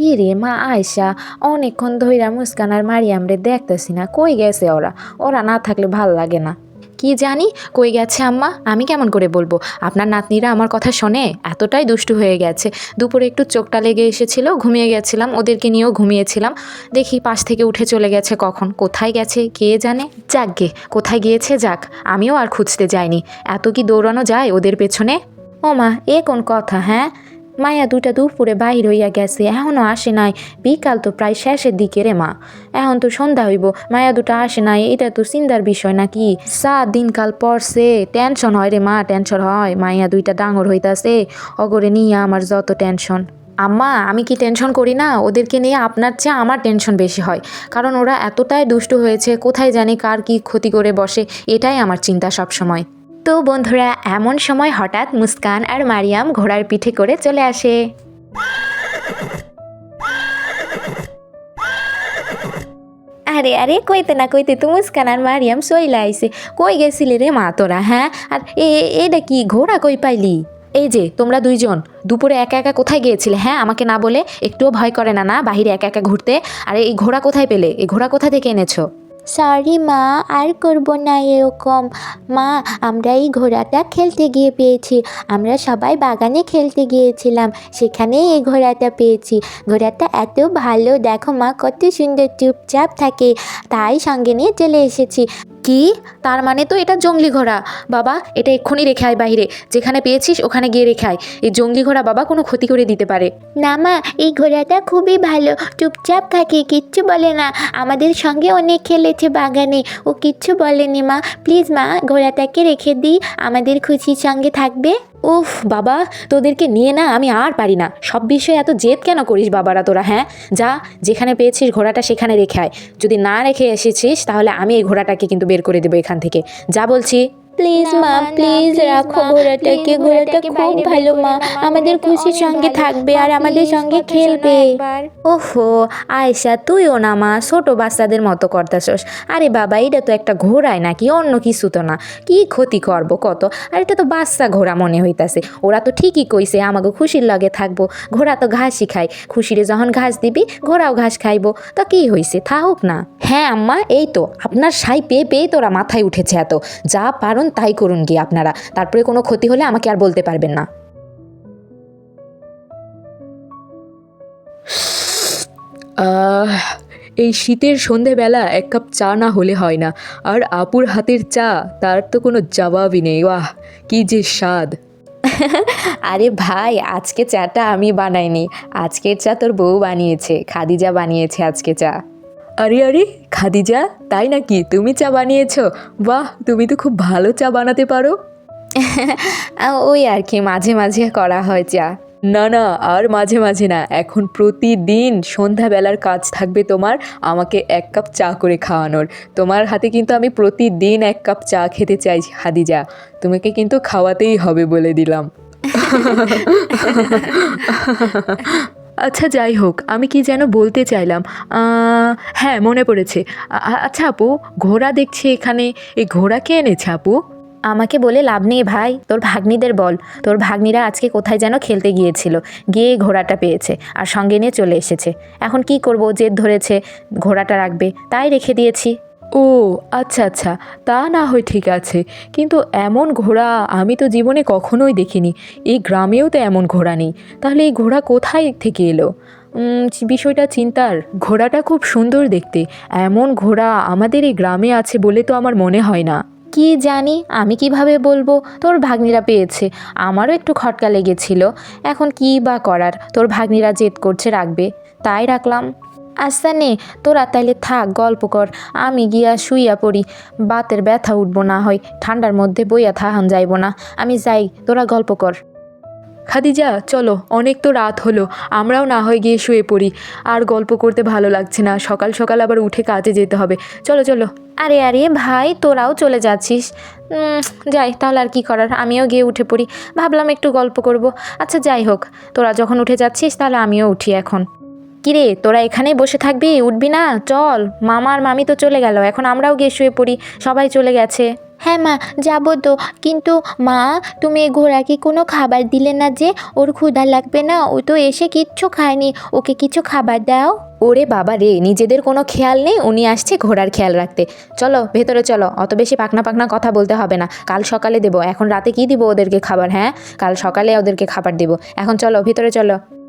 কি রে, মা আয়সা অনেকক্ষণ ধইরা মুস্কান আর মারিয়াম রে দেখতেছি না। কই গেছে ওরা? ওরা না থাকলে ভালো লাগে না। কি জানি? কই গেছে আম্মা? আমি কেমন করে বলব? আপনার নাতনিরা আমার কথা শোনে? এতটাই দুষ্টু হয়ে গেছে। দুপুরে একটু চোখটা লেগে এসেছিল, ঘুমিয়ে গেছিলাম, ওদেরকে নিয়েও ঘুমিয়েছিলাম। দেখি পাশ থেকে উঠে চলে গেছে কখন? কোথায় গেছে? কে জানে? যাক গে কোথায় গিয়েছে যাক। আমিও আর খুঁজতে যাইনি। এত কি দৌড়ানো যায় ওদের পেছনে? ও মা এ কোন কথা হ্যাঁ? মায়া দুটা দুপুরে বাহির হইয়া গেছে এখনও আসে নাই। বিকাল তো প্রায় শেষের দিকে রে মা। এখন তো সন্ধ্যা হইব, মায়া দুটা আসে নাই, এটা তো চিন্তার বিষয় নাকি? সাত দিনকাল পরছে টেনশন হয় রে মা, টেনশন হয়। মায়া দুইটা ডাঙর হইতাছে, অগরে নিয়ে আমার যত টেনশন। আম্মা, আমি কি টেনশন করি না? ওদেরকে নিয়ে আপনার চেয়ে আমার টেনশন বেশি হয়। কারণ ওরা এতটাই দুষ্ট হয়েছে, কোথায় জানি কার কি ক্ষতি করে বসে, এটাই আমার চিন্তা সব সময় তো বন্ধুরা, এমন সময় হঠাৎ মুস্কান আর মারিয়াম ঘোড়ার পিঠে করে চলে আসে। আরে আরে, কইতে না কইতে তো মুস্কান আর মারিয়াম সইলা আইসে কই গেছিলি রে মা তোরা হ্যাঁ? আর এটা কি ঘোড়া কই পাইলি? এই যে, তোমরা দুইজন, দুপুরে একা একা কোথায় গিয়েছিলে হ্যাঁ? আমাকে না বলে একটুও ভয় করে না না? বাহিরে একা একা ঘুরতে? আর, এই ঘোড়া কোথায় পেলে? এই ঘোড়া কোথা থেকে এনেছো? সরি মা, আর করব না এরকম। মা, আমরা এই ঘোড়াটা খেলতে গিয়ে পেয়েছি। আমরা সবাই বাগানে খেলতে গিয়েছিলাম, সেখানেই এই ঘোড়াটা পেয়েছি। ঘোড়াটা এত ভালো, দেখো মা, কত সুন্দর চুপচাপ থাকে। তাই সঙ্গে নিয়ে চলে এসেছি। কি? তার মানে তো এটা জঙ্গলি ঘোড়া। বাবা, এটা এক্ষুনি রেখে আয় বাইরে। যেখানে পেয়েছিস, ওখানে গিয়ে রেখে আয়। এই জঙ্গলি ঘোড়া বাবা কোনো ক্ষতি করে দিতে পারে। না মা, এই ঘোড়াটা খুবই ভালো। চুপচাপ থাকে, কিচ্ছু বলে না। আমাদের সঙ্গে অনেক খেলেছে বাগানে। ও কিচ্ছু বলেনি মা। প্লিজ মা, ঘোড়াটাকে রেখে দিই। আমাদের খুশির সঙ্গে থাকবে। উফ, বাবা, তোদেরকে নিয়ে না আমি আর পারি না। সব বিষয়ে এত জেদ কেন করিস বাবারা তোরা হ্যাঁ? যা, যেখানে পেয়েছিস ঘোড়াটা সেখানে রেখে আয়। যদি না রেখে এসেছিস, তাহলে আমি এই ঘোড়াটাকে কিন্তু বের করে দেবো এখান থেকে। যা বলছি প্লিজ মা প্লিজ রাখো ঘোড়াটাকে। ঘোড়াটা খুব ভালো মা। আমাদের খুশির সঙ্গে থাকবে আর আমাদের সঙ্গে খেলবে। ওহো আয়সা তুইও না মা ছোট বাচ্চাদের মতো করতেছস। আরে বাবা এটা তো একটা ঘোড়ায় নাকি? অন্য কিছু তো না। কি ক্ষতি করব কত? আর এটা তো বাচ্চা ঘোড়া মনে হইতাছে। ওরা তো ঠিকই কইছে আমাকে খুশির লগে থাকব। ঘোড়া তো ঘাসই খায়। খুশিরে যখন ঘাস দিবি ঘোড়াও ঘাস খাইবো। তা কি হইছে? থাকুক না। হ্যাঁ আম্মা এই তো। আপনার সাই পেয়ে পেয়ে তোরা মাথায় উঠেছে এত। যা পারুন তাই করুন গিয়ে আপনারা। তারপরে কোনো ক্ষতি হলে আমাকে আর বলতে পারবেন না। এই শীতের সন্ধেবেলা এক কাপ চা না হলে হয় না। আর আপুর হাতের চা তার তো কোনো জবাবই নেই। বাহ কি যে স্বাদ। আরে ভাই আজকে চাটা আমি বানাইনি। আজকের চা তোর বউ বানিয়েছে খাদিজা বানিয়েছে আজকে চা। আরে আরে খাদিজা তাই নাকি? তুমি চা বানিয়েছো? বাহ তুমি তো খুব ভালো চা বানাতে পারো। ওই আর কি মাঝে মাঝে করা হয় চা। না না আর মাঝে মাঝে না। এখন প্রতিদিন সন্ধ্যাবেলার কাজ থাকবে তোমার আমাকে এক কাপ চা করে খাওয়ানোর। তোমার হাতে কিন্তু আমি প্রতিদিন এক কাপ চা খেতে চাই হাদিজা তোমাকে কিন্তু খাওয়াতেই হবে বলে দিলাম। আচ্ছা যাই হোক, আমি কি যেন বলতে চাইলাম। হ্যাঁ মনে পড়েছে। আচ্ছা আপু, ঘোড়া দেখছি এখানে। এই ঘোড়া কে এনেছে, আপু? আমাকে বলে লাভ নেই, ভাই। তোর ভাগ্নিদের বল। তোর ভাগ্নিরা আজকে কোথায় যেন খেলতে গিয়েছিল। গিয়ে ঘোড়াটা পেয়েছে আর সঙ্গে নিয়ে চলে এসেছে। এখন কি করব, জেদ ধরেছে, ঘোড়াটা রাখবে। তাই রেখে দিয়েছি। ও আচ্ছা আচ্ছা তা না হয় ঠিক আছে। কিন্তু এমন ঘোড়া আমি তো জীবনে কখনোই দেখিনি। এই গ্রামেও তো এমন ঘোড়া নেই। তাহলে এই ঘোড়া কোথায় থেকে এলো? বিষয়টা চিন্তার। ঘোড়াটা খুব সুন্দর দেখতে। এমন ঘোড়া আমাদের এই গ্রামে আছে বলে তো আমার মনে হয় না। কি জানি, আমি কীভাবে বলব? তোর ভাগ্নিরা পেয়েছে। আমারও একটু খটকা লেগেছিল। এখন কি বা করার? তোর ভাগ্নিরা জেদ করছে রাখবে। তাই রাখলাম। আচ্ছা নে তোরা তাইলে থাক, গল্প কর। আমি গিয়া শুইয়া পড়ি। বাতের ব্যথা উঠবো না হয়, ঠান্ডার মধ্যে বইয়া থাহান যাইব না। আমি যাই, তোরা গল্প কর। খাদিজা, চলো, অনেক তো রাত হলো, আমরাও না হয় গিয়ে শুয়ে পড়ি। আর গল্প করতে ভালো লাগছে না, সকাল সকাল আবার উঠে কাজে যেতে হবে। চলো চলো। আরে আরে, ভাই, তোরাও চলে যাচ্ছিস। যাই, তাহলে আর কি করার? আমিও গিয়ে উঠে পড়ি। ভাবলাম একটু গল্প করব। আচ্ছা যাই হোক, তোরা যখন উঠে যাচ্ছিস, তাহলে আমিও উঠি এখন। কিরে তোরা এখানেই বসে থাকবি? উঠবি না? চল। মামার মামি তো চলে গেল এখন আমরাও গিয়ে শুয়ে পড়ি। সবাই চলে গেছে। হ্যাঁ মা যাব তো। কিন্তু মা তুমি এই ঘোড়াকে কোনো খাবার দিলে না যে? ওর ক্ষুধা লাগবে না? ও তো এসে কিচ্ছু খায়নি। ওকে কিছু খাবার দাও। ওরে বাবা রে নিজেদের কোনো খেয়াল নেই? উনি আসছে ঘোড়ার খেয়াল রাখতে। চলো ভেতরে চলো। অত বেশি পাকনা পাকনা কথা বলতে হবে না। কাল সকালে দেবো। এখন রাতে কি দিব ওদেরকে খাবার হ্যাঁ? কাল সকালে ওদেরকে খাবার দেবো। এখন চলো ভিতরে চলো।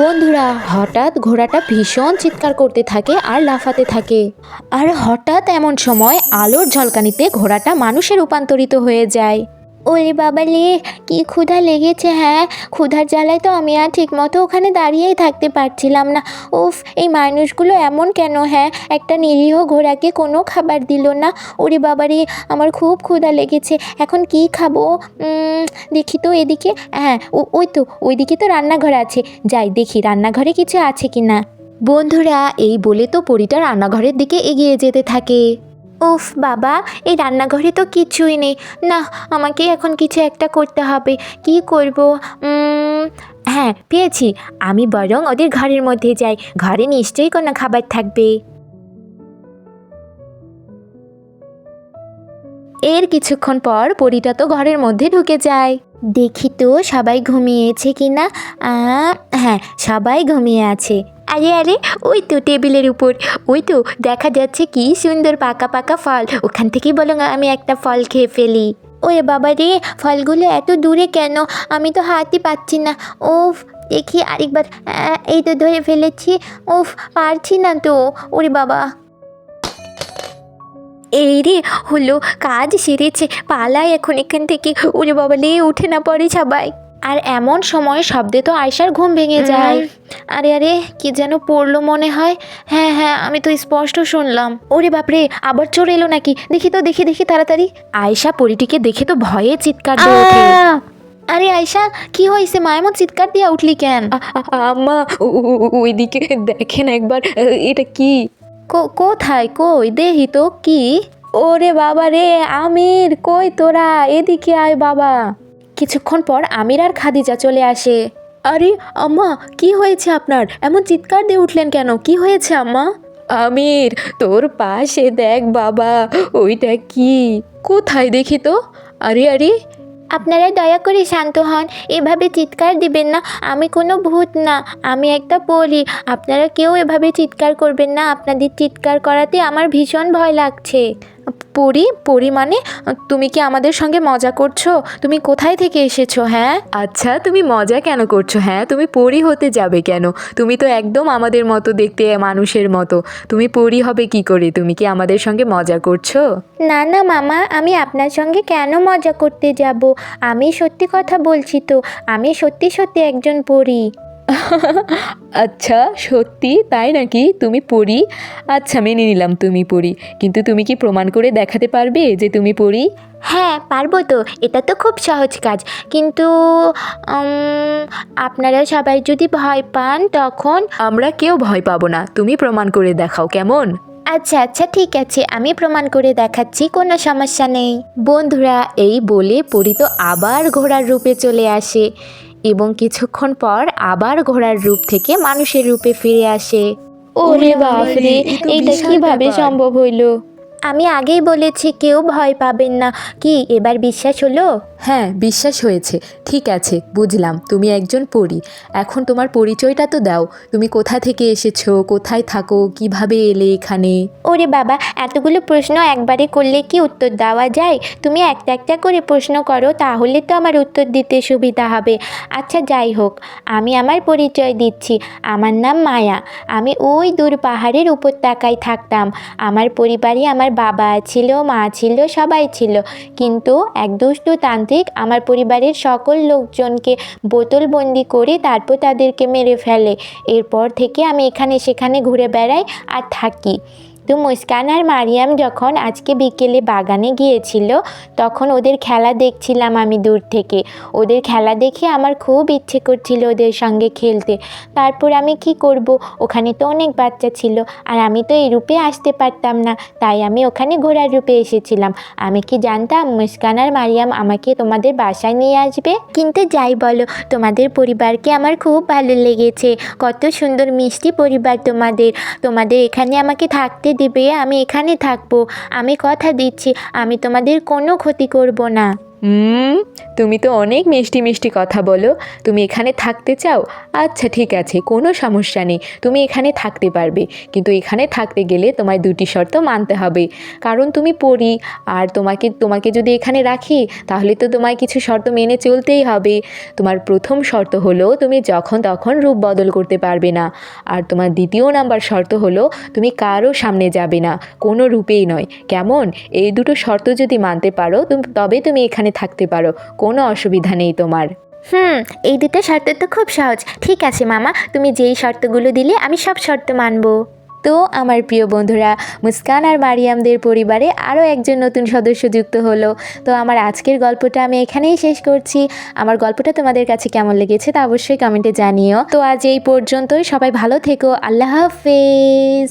বন্ধুরা, হঠাৎ ঘোড়াটা ভীষণ চিৎকার করতে থাকে আর লাফাতে থাকে। আর হঠাৎ এমন সময় আলোর ঝলকানিতে ঘোড়াটা মানুষে রূপান্তরিত হয়ে যায়। ওরে বাবা লে, কি ক্ষুধা লেগেছে হ্যাঁ? ক্ষুধার জ্বালায় তো আমি আর ঠিকমতো ওখানে দাঁড়িয়েই থাকতে পারছিলাম না। উফ, এই মানুষগুলো এমন কেন হ্যাঁ? একটা নিরীহ ঘোড়াকে কোনো খাবার দিল না। ওরে বাবা রে, আমার খুব ক্ষুধা লেগেছে। এখন কি খাব? দেখি তো এদিকে। হ্যাঁ ওই তো, ওইদিকে তো রান্নাঘর আছে। যাই, দেখি রান্নাঘরে কিছু আছে কি না বন্ধুরা, এই বলে তো পরিটা রান্নাঘরের দিকে এগিয়ে যেতে থাকে। উফ, বাবা, এই রান্নাঘরে তো কিছুই নেই। না, আমাকে এখন কিছু একটা করতে হবে। কি করব? হ্যাঁ পেয়েছি। আমি বরং ওদের ঘরের মধ্যে যাই। ঘরে নিশ্চয়ই কোনো খাবার থাকবে। এর কিছুক্ষণ পর পরিটা তো ঘরের মধ্যে ঢুকে যায়। দেখি তো, সবাই ঘুমিয়েছে কি না হ্যাঁ সবাই ঘুমিয়ে আছে। আরে আরে, ওই তো টেবিলের উপর। ওই তো দেখা যাচ্ছে কি সুন্দর পাকা পাকা ফল। ওখান থেকেই বলো আমি একটা ফল খেয়ে ফেলি। ওরে বাবা রে, ফলগুলো এত দূরে কেন? আমি তো হাতই পাচ্ছি না। উফ, দেখি আরেকবার। এই তো ধরে ফেলেছি। উফ, পারছি না তো। ওরে বাবা। এই রে, হলো, কাজ সেরেছে। পালায় এখন এখান থেকে। ওরে বাবা লে উঠে না পড়ে সবাই। আর এমন সময় শব্দে তো আয়সার ঘুম ভেঙে যায়। আরে আরে কি যেন পড়ল মনে হয়। হ্যাঁ হ্যাঁ আমি তো স্পষ্ট শুনলাম। ওরে বাপরে আবার চোর এলো নাকি? দেখি তো দেখি দেখি তাড়াতাড়ি। আয়সা পরিটিকে দেখে তো ভয়ে চিৎকার দিয়ে ওঠে। আরে আয়সা কি হয়েছে? মা এমন চিৎকার দিয়ে উঠলি কেন? আম্মা ওইদিকে দেখেন একবার এটা কি? কো- কোথায়? কই? দেহি তো কি? ওরে বাবা রে আমির কই তোরা? এদিকে আয় বাবা। কিছুক্ষণ পর আমির আর খাদিজা চলে আসে। আরে, আম্মা, কি হয়েছে আপনার? এমন চিৎকার দিয়ে উঠলেন কেন? কি হয়েছে, আম্মা? আমির, তোর পাশে দেখ বাবা, ওইটা কি? কোথায় দেখি তো? আরে আরে। আপনারা দয়া করে শান্ত হন, এভাবে চিৎকার দিবেন না, আমি কোনো ভূত না, আমি একটা পড়ি আপনারা কেউ এভাবে চিৎকার করবেন না, আপনাদের চিৎকার করাতে আমার ভীষণ ভয় লাগছে। পরি পরি মানে তুমি কি আমাদের সঙ্গে মজা করছ? তুমি কোথায় থেকে এসেছ হ্যাঁ? আচ্ছা তুমি মজা কেন করছ হ্যাঁ? তুমি পরি হতে যাবে কেন? তুমি তো একদম আমাদের মতো দেখতে মানুষের মতো। তুমি পরি হবে কি করে? তুমি কি আমাদের সঙ্গে মজা করছ? না না মামা আমি আপনার সঙ্গে কেন মজা করতে যাব? আমি সত্যি কথা বলছি তো। আমি সত্যি সত্যি একজন পড়ি আচ্ছা সত্যি? তাই নাকি? তুমি পড়ি? আচ্ছা মেনে নিলাম তুমি পড়ি। কিন্তু তুমি কি প্রমাণ করে দেখাতে পারবে যে তুমি পড়ি? হ্যাঁ পারব তো। এটা তো খুব সহজ কাজ। কিন্তু আপনারা সবাই যদি ভয় পান তখন আমরা কেউ ভয় পাবো না। তুমি প্রমাণ করে দেখাও কেমন? আচ্ছা আচ্ছা ঠিক আছে। আমি প্রমাণ করে দেখাচ্ছি কোনো সমস্যা নেই। বন্ধুরা এই বলে পরি তো আবার ঘোড়ার রূপে চলে আসে। এবং কিছুক্ষণ পর আবার ঘোড়ার রূপ থেকে মানুষের রূপে ফিরে আসে। ওরে বাপরে এটা কীভাবে সম্ভব হইল? আমি আগেই বলেছি, কেউ ভয় পাবেন না। কি, এবার বিশ্বাস হলো? হ্যাঁ বিশ্বাস হয়েছে। ঠিক আছে, বুঝলাম, তুমি একজন পড়ি এখন তোমার পরিচয়টা তো দাও। তুমি কোথা থেকে এসেছ? কোথায় থাকো? কীভাবে এলে এখানে? ওরে বাবা, এতগুলো প্রশ্ন একবারে করলে কি উত্তর দেওয়া যায়? তুমি একটা একটা করে প্রশ্ন করো, তাহলে তো আমার উত্তর দিতে সুবিধা হবে। আচ্ছা যাই হোক, আমি আমার পরিচয় দিচ্ছি। আমার নাম মায়া। আমি ওই দূর পাহাড়ের উপত্যকায় থাকতাম। আমার পরিবারে আমার বাবা ছিল, মা ছিল, সবাই ছিল। কিন্তু এক দুষ্টু তান্ত্রিক আমার পরিবারের সকল লোকজনকে বোতলবন্দি করে তারপর তাদেরকে মেরে ফেলে। এরপর থেকে আমি এখানে সেখানে ঘুরে বেড়াই আর থাকি। তো মুস্কান আর মারিয়াম যখন আজকে বিকেলে বাগানে গিয়েছিল, তখন ওদের খেলা দেখছিলাম আমি দূর থেকে। ওদের খেলা দেখে আমার খুব ইচ্ছে করছিল ওদের সঙ্গে খেলতে। তারপর আমি কি করব? ওখানে তো অনেক বাচ্চা ছিল, আর আমি তো এই রূপে আসতে পারতাম না, তাই আমি ওখানে ঘোড়ার রূপে এসেছিলাম। আমি কি জানতাম মুস্কান আর মারিয়াম আমাকে তোমাদের বাসায় নিয়ে আসবে? কিন্তু যাই বলো, তোমাদের পরিবারকে আমার খুব ভালো লেগেছে। কত সুন্দর মিষ্টি পরিবার তোমাদের। তোমাদের এখানে আমাকে থাকতে দিবে আমি এখানে থাকব। আমি কথা দিচ্ছি আমি তোমাদের কোনো ক্ষতি করব না। হুম, তুমি তো অনেক মিষ্টি মিষ্টি কথা বলো। তুমি এখানে থাকতে চাও? আচ্ছা ঠিক আছে, কোনো সমস্যা নেই, তুমি এখানে থাকতে পারবে। কিন্তু এখানে থাকতে গেলে তোমায় দুটি শর্ত মানতে হবে। কারণ তুমি পড়ি আর তোমাকে তোমাকে যদি এখানে রাখি, তাহলে তো তোমায় কিছু শর্ত মেনে চলতেই হবে। তোমার প্রথম শর্ত হলো, তুমি যখন তখন রূপ বদল করতে পারবে না। আর তোমার দ্বিতীয় নাম্বার শর্ত হলো, তুমি কারও সামনে যাবে না, কোনো রূপেই নয়। কেমন? এই দুটো শর্ত যদি মানতে পারো, তবে তুমি এখানে থাকতে পারো। কোনো অসুবিধা নেই তোমার। হুম এই দুটো শর্ত তো খুব সহজ। ঠিক আছে মামা তুমি যেই শর্তগুলো দিলে আমি সব শর্ত মানবো। তো আমার প্রিয় বন্ধুরা মুস্কান আর মারিয়ামদের পরিবারে আরও একজন নতুন সদস্য যুক্ত হলো। তো আমার আজকের গল্পটা আমি এখানেই শেষ করছি। আমার গল্পটা তোমাদের কাছে কেমন লেগেছে তা অবশ্যই কমেন্টে জানিও। তো আজ এই পর্যন্তই। সবাই ভালো থেকো। আল্লাহ হাফেজ।